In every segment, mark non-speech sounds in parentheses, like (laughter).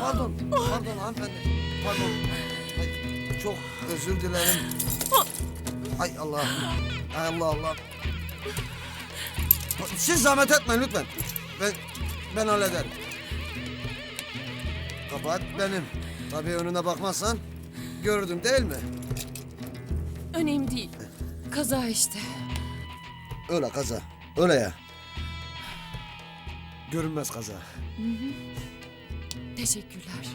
Pardon, pardon hanımefendi. Pardon. Ay, çok özür dilerim. Ay Allah. Ay Allah Allah. Siz zahmet etmeyin lütfen. Ben ben hallederim. Kabahat benim. Tabii önüne bakmazsan gördüm değil mi? Önemli değil. Kaza işte. Öyle kaza. Öyle ya. Görünmez kaza. Teşekkürler.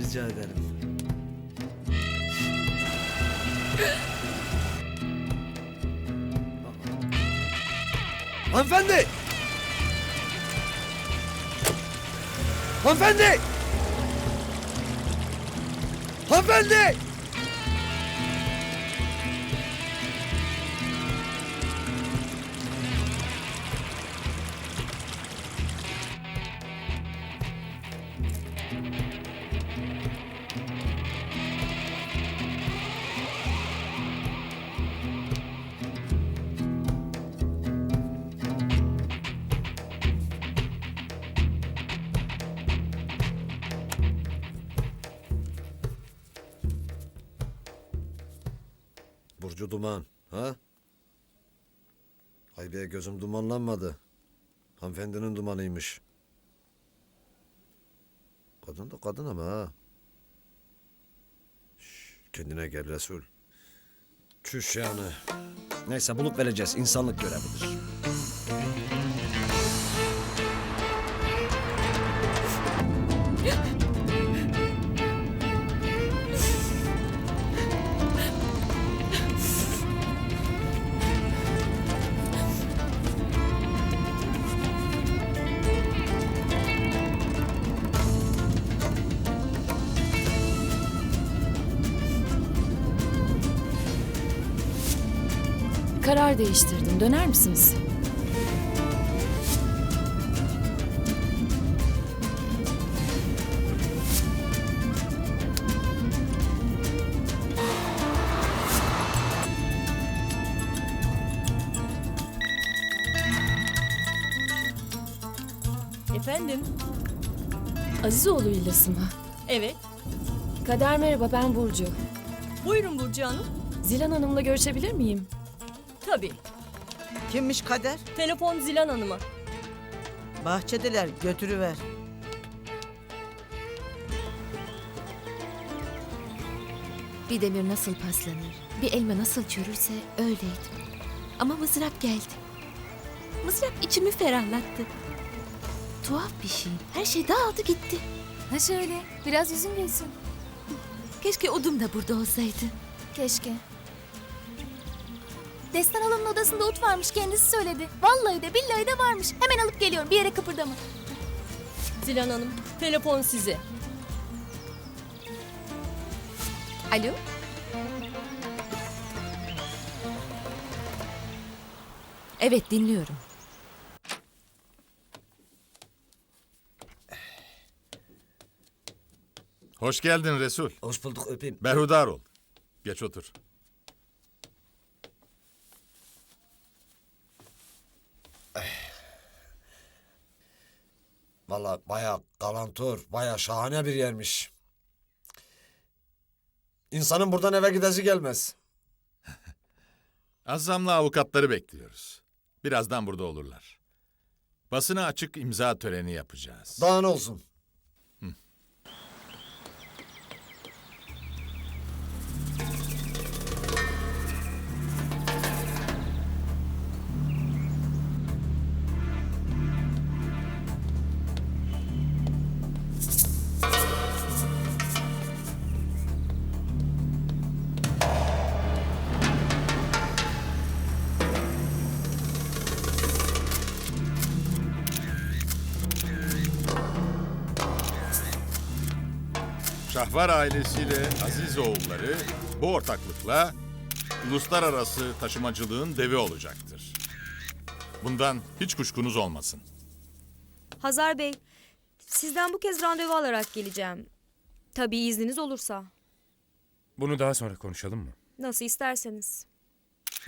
Rica ederim. Hanımefendi! Hanımefendi! Hanımefendi! Burcu duman, ha? Ay be gözüm dumanlanmadı. Hanımefendinin dumanıymış. Kadın da kadın ama ha. Şş, kendine gel Resul. Çüş yani. Neyse bulup vereceğiz. İnsanlık görevidir. Değiştirdim. Döner misiniz? Efendim? Azizoğlu illesi mi? Evet. Kader merhaba ben Burcu. Buyurun Burcu Hanım. Zilan Hanım'la görüşebilir miyim? Tabii. Kimmiş kader? Telefon Zilan Hanım'a. Bahçedeler götürüver. Bir demir nasıl paslanır, bir elma nasıl çürürse öyleydi. Ama mızrap geldi. Mızrap içimi ferahlattı. Tuhaf bir şey. Her şey dağıldı gitti. Ha şöyle, biraz yüzün gülsün. Keşke odum da burada olsaydı. Keşke. Destan Hanım'ın odasında ut varmış kendisi söyledi. Vallahi de billahi de varmış. Hemen alıp geliyorum bir yere kıpırdama. Zilan Hanım, telefon size. Alo? Evet dinliyorum. Hoş geldin Resul. Hoş bulduk öpeyim. Berhudar ol. Geç otur. Vallahi baya galantur, baya şahane bir yermiş. İnsanın buradan eve gidesi gelmez. (laughs) Azzam'la avukatları bekliyoruz. Birazdan burada olurlar. Basına açık imza töreni yapacağız. Daha ne olsun? Şahvar ailesiyle Aziz oğulları bu ortaklıkla uluslararası taşımacılığın devi olacaktır. Bundan hiç kuşkunuz olmasın. Hazar Bey, sizden bu kez randevu alarak geleceğim. Tabii izniniz olursa. Bunu daha sonra konuşalım mı? Nasıl isterseniz.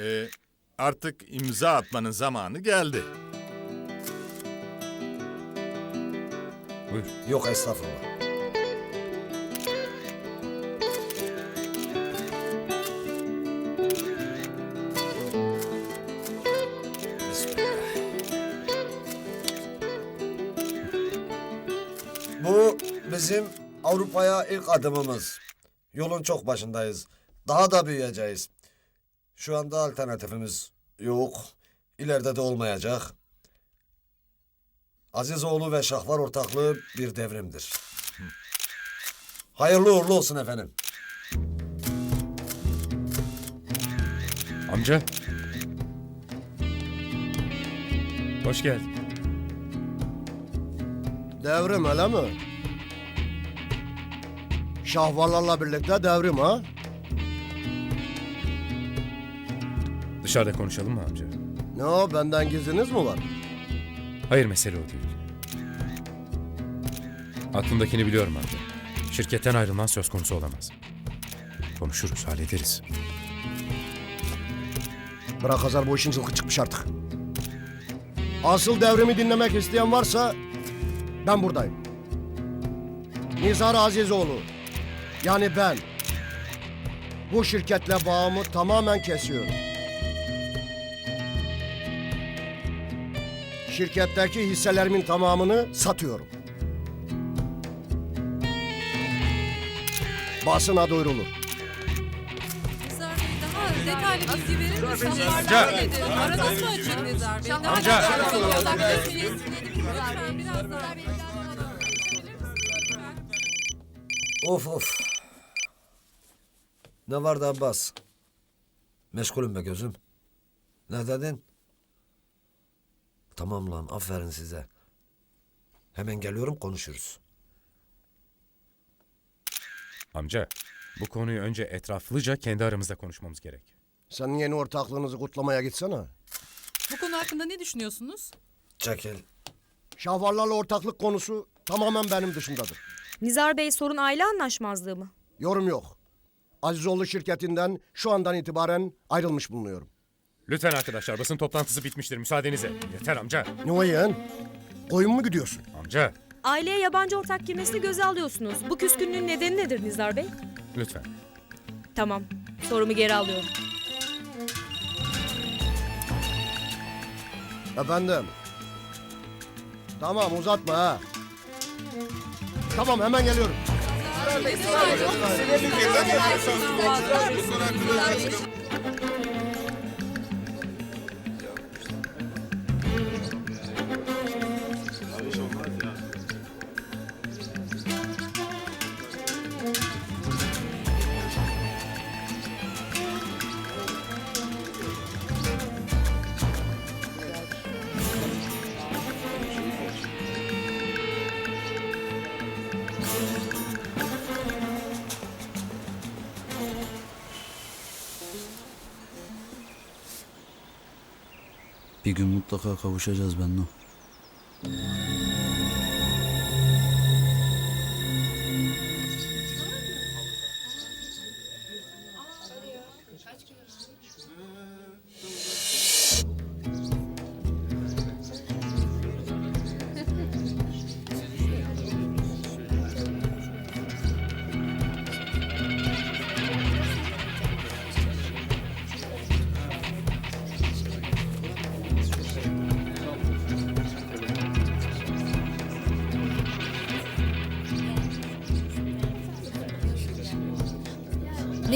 Ee, artık imza atmanın zamanı geldi. Buyur. Yok estağfurullah. Bizim Avrupa'ya ilk adımımız. Yolun çok başındayız. Daha da büyüyeceğiz. Şu anda alternatifimiz yok. İleride de olmayacak. Azizoğlu ve Şahvar ortaklığı bir devrimdir. Hayırlı uğurlu olsun efendim. Amca. Hoş geldin. Devrim öyle mi? Şahvarlarla birlikte devrim ha? Dışarıda konuşalım mı amca? Ne o benden gizliniz mi var? Hayır mesele o değil. Aklındakini biliyorum amca. Şirketten ayrılman söz konusu olamaz. Konuşuruz, hallederiz. Bırak Hazar bu işin zılkı çıkmış artık. Asıl devrimi dinlemek isteyen varsa ben buradayım. Nizar Azizoğlu yani ben bu şirketle bağımı tamamen kesiyorum. Şirketteki hisselerimin tamamını satıyorum. Basına duyurulur. Detaylı bilgi verir misin? Amca! Ara nasıl açık Nizar Bey? Of of. Ne vardı Abbas? Meşgulüm be gözüm. Ne dedin? Tamam lan aferin size. Hemen geliyorum konuşuruz. Amca, bu konuyu önce etraflıca kendi aramızda konuşmamız gerek. Sen yeni ortaklığınızı kutlamaya gitsene. Bu konu hakkında ne düşünüyorsunuz? Çekil. Şahvarlarla ortaklık konusu tamamen benim dışımdadır. Nizar Bey sorun aile anlaşmazlığı mı? Yorum yok. Azizoğlu şirketinden şu andan itibaren ayrılmış bulunuyorum. Lütfen arkadaşlar, basın toplantısı bitmiştir. Müsaadenizle. Yeter amca. Ne o yeğen? Koyun mu gidiyorsun? Amca, Aileye yabancı ortak girmesini göze alıyorsunuz. Bu küskünlüğün nedeni nedir Nizar Bey? lütfen. Tamam. Sorumu geri alıyorum. Efendim? Tamam uzatma ha. Tamam hemen geliyorum. Bu kadar kılıç Bir gün mutlaka kavuşacağız Bennu.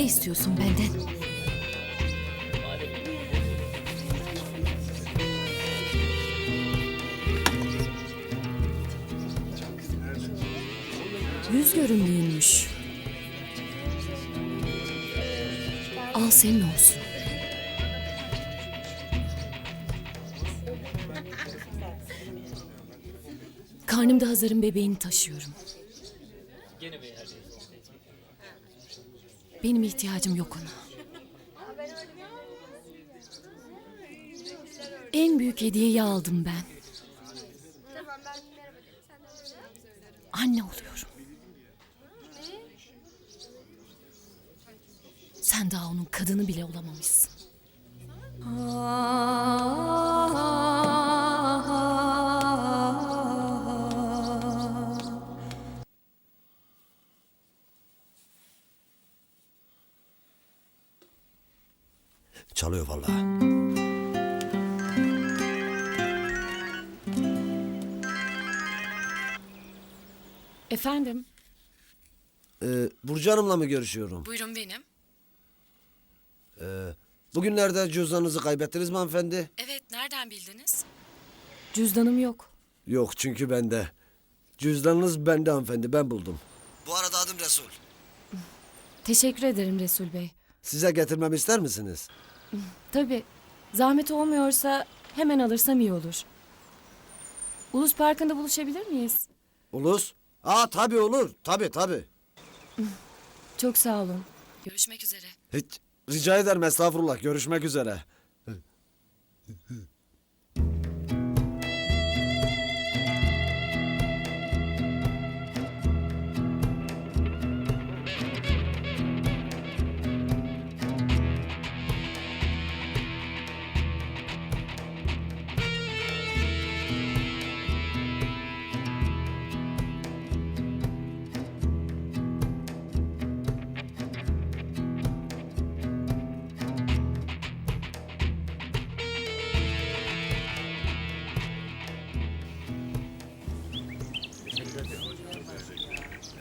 Ne istiyorsun benden? Yüz görümlüymüş. Al senin olsun. Karnımda Hazar'ın bebeğini taşıyorum. Benim ihtiyacım yok ona. En büyük hediyeyi aldım ben. Anne oluyorum. Sen daha onun kadını bile olamamışsın. Çalıyor vallahi. Efendim? Ee, Burcu Hanım'la mı görüşüyorum? Buyurun benim. Bugünlerde cüzdanınızı kaybettiniz mi hanımefendi? Evet, nereden bildiniz? Cüzdanım yok. Yok çünkü bende. Cüzdanınız bende hanımefendi ben buldum. Bu arada adım Resul. Teşekkür ederim Resul Bey. Size getirmemi ister misiniz? Tabii. Zahmet olmuyorsa hemen alırsam iyi olur. Ulus Parkı'nda buluşabilir miyiz? Ulus? Aa tabii olur. Tabii tabii. Çok sağ olun. Görüşmek üzere. Hiç rica ederim estağfurullah. Görüşmek üzere.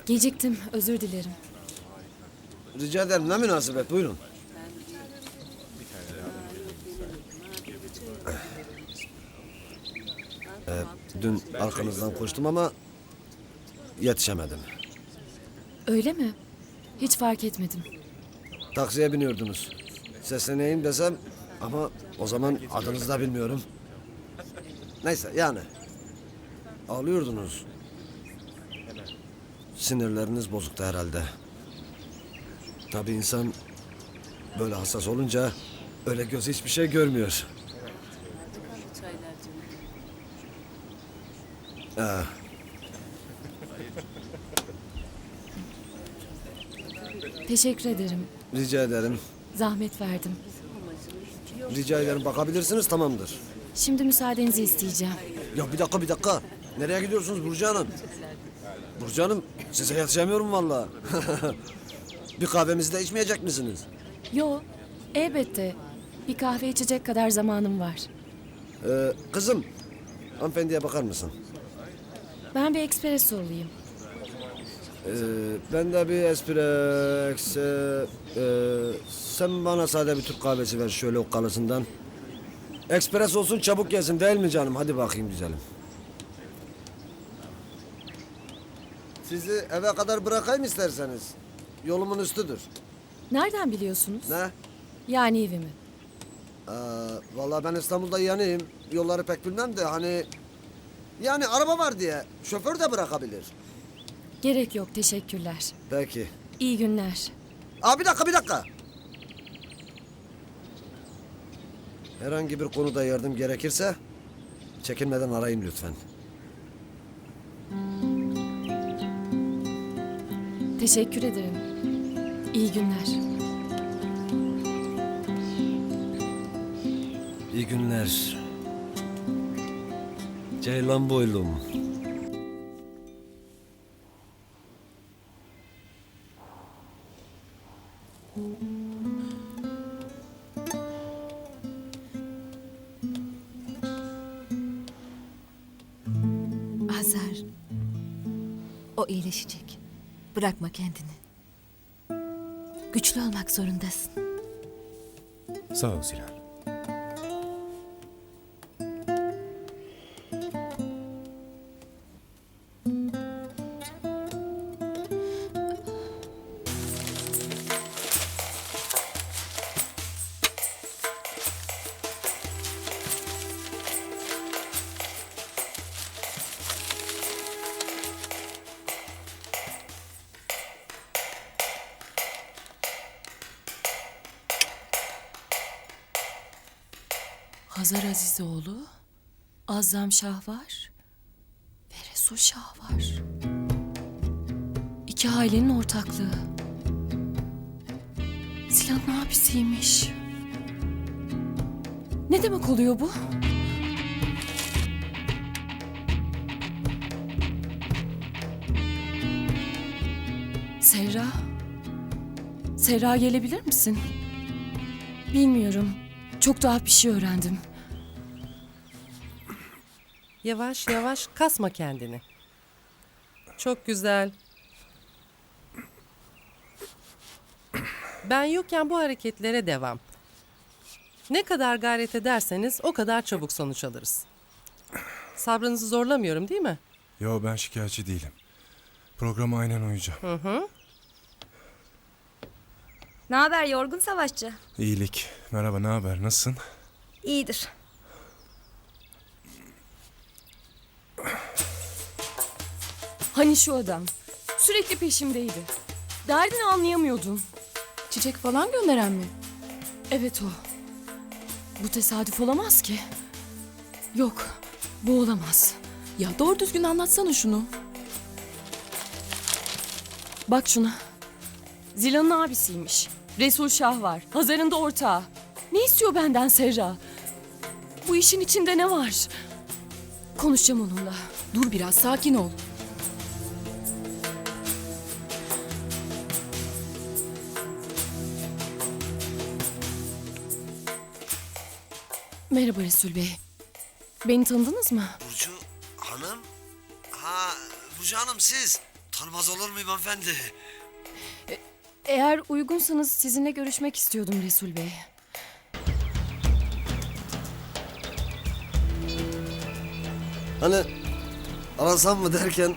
Geciktim, özür dilerim. Rica ederim ne münasebet buyurun. Ee, dün arkanızdan koştum ama yetişemedim. Öyle mi? Hiç fark etmedim. Taksiye biniyordunuz. Sesleneyim desem ama o zaman adınızı da bilmiyorum. Neyse yani. Ağlıyordunuz. Sinirleriniz bozuktu herhalde. Tabii insan böyle hassas olunca öyle göz hiçbir şey görmüyor. Ee, Teşekkür ederim. rica ederim. Zahmet verdim. Rica ederim bakabilirsiniz tamamdır. Şimdi müsaadenizi isteyeceğim. Ya bir dakika bir dakika. Nereye gidiyorsunuz Burcu Hanım? Burcu Hanım size yetişemiyorum valla. (laughs) bir kahvemizi de içmeyecek misiniz? Yo, elbette. Bir kahve içecek kadar zamanım var. Ee, kızım hanımefendiye bakar mısın? Ben bir espresso olayım. Ee, ben de bir espresso... Ee, sen bana sade bir Türk kahvesi ver şöyle okkalısından. Ekspres olsun çabuk gelsin değil mi canım? Hadi bakayım güzelim. Sizi eve kadar bırakayım isterseniz. Yolumun üstüdür. Nereden biliyorsunuz? Ne? Yani evimi. Ee, vallahi ben İstanbul'da yanıyım. Yolları pek bilmem de hani... Yani araba var diye şoför de bırakabilir. Gerek yok, teşekkürler. Peki. İyi günler. Aa bir dakika bir dakika. Herhangi bir konuda yardım gerekirse çekinmeden arayın lütfen. Teşekkür ederim. İyi günler. İyi günler. Ceylan boylum. Bırakma kendini. Güçlü olmak zorundasın. Sağ ol Zilan. Hazar Azizoğlu, Azam Şah var ve Resul Şah var. İki ailenin ortaklığı. Silahın abisiymiş. Ne demek oluyor bu? Serra. Serra gelebilir misin? Bilmiyorum. Çok tuhaf bir şey öğrendim. Yavaş yavaş kasma kendini. Çok güzel. Ben yokken bu hareketlere devam. Ne kadar gayret ederseniz o kadar çabuk sonuç alırız. Sabrınızı zorlamıyorum değil mi? Yo ben şikayetçi değilim. Programa aynen uyacağım. Hı hı. Ne haber yorgun savaşçı? İyilik. Merhaba ne haber? Nasılsın? İyidir. Hani şu adam. Sürekli peşimdeydi. Derdini anlayamıyordum. Çiçek falan gönderen mi? Evet o. Bu tesadüf olamaz ki. Yok. Bu olamaz. Ya doğru düzgün anlatsana şunu. Bak şuna. Zila'nın abisiymiş. Resul Şah var. Hazar'ın da ortağı. Ne istiyor benden Serra? Bu işin içinde ne var? Konuşacağım onunla. Dur biraz sakin ol. Merhaba Resul Bey. Beni tanıdınız mı? Burcu Hanım? Ha Burcu Hanım siz. Tanımaz olur muyum hanımefendi? Eğer uygunsanız sizinle görüşmek istiyordum Resul Bey. Hani arasam mı derken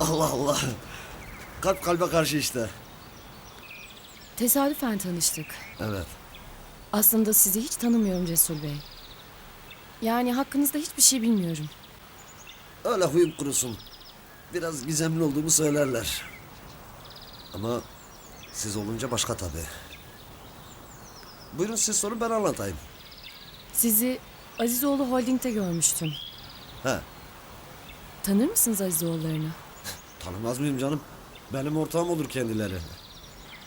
Allah Allah. Kalp kalbe karşı işte. Tesadüfen tanıştık. Evet. Aslında sizi hiç tanımıyorum Resul Bey. Yani hakkınızda hiçbir şey bilmiyorum. Öyle huyum kurusun. Biraz gizemli olduğumu söylerler. Ama siz olunca başka tabii. Buyurun siz sorun ben anlatayım. Sizi Azizoğlu Holding'de görmüştüm. He, Tanır mısınız Azizoğullarını? (laughs) tanımaz mıyım canım? Benim ortağım olur kendileri.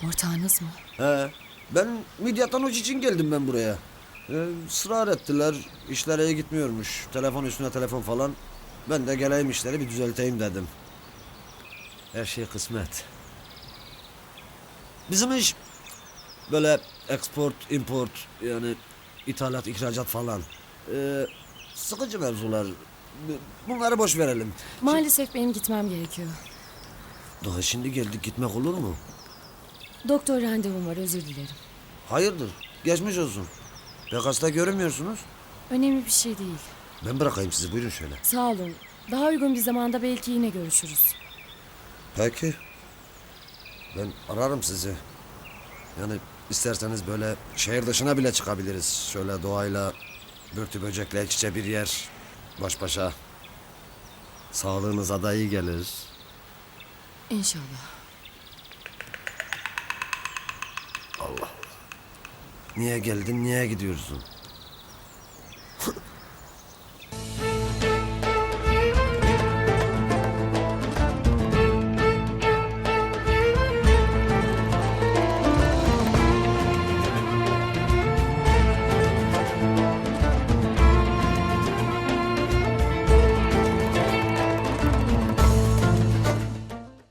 Ortağınız mı? He, ben Midyat'tan hoş için geldim ben buraya. Ee, ısrar ettiler, işler iyi gitmiyormuş. Telefon üstüne telefon falan. Ben de geleyim işleri bir düzelteyim dedim. Her şey kısmet. Bizim iş böyle export, import yani ithalat, ihracat falan. Ee, sıkıcı mevzular. Bunları boş verelim. Maalesef benim gitmem gerekiyor. Daha şimdi geldik gitmek olur mu? Doktor randevum var özür dilerim. Hayırdır? Geçmiş olsun. Pek hasta görünmüyorsunuz. Önemli bir şey değil. Ben bırakayım sizi buyurun şöyle. Sağ olun. Daha uygun bir zamanda belki yine görüşürüz. Peki. Ben ararım sizi. Yani isterseniz böyle şehir dışına bile çıkabiliriz. Şöyle doğayla, börtü böcekle iç içe bir yer. Baş başa. Sağlığınıza da iyi gelir. İnşallah. Niye geldin, niye gidiyorsun?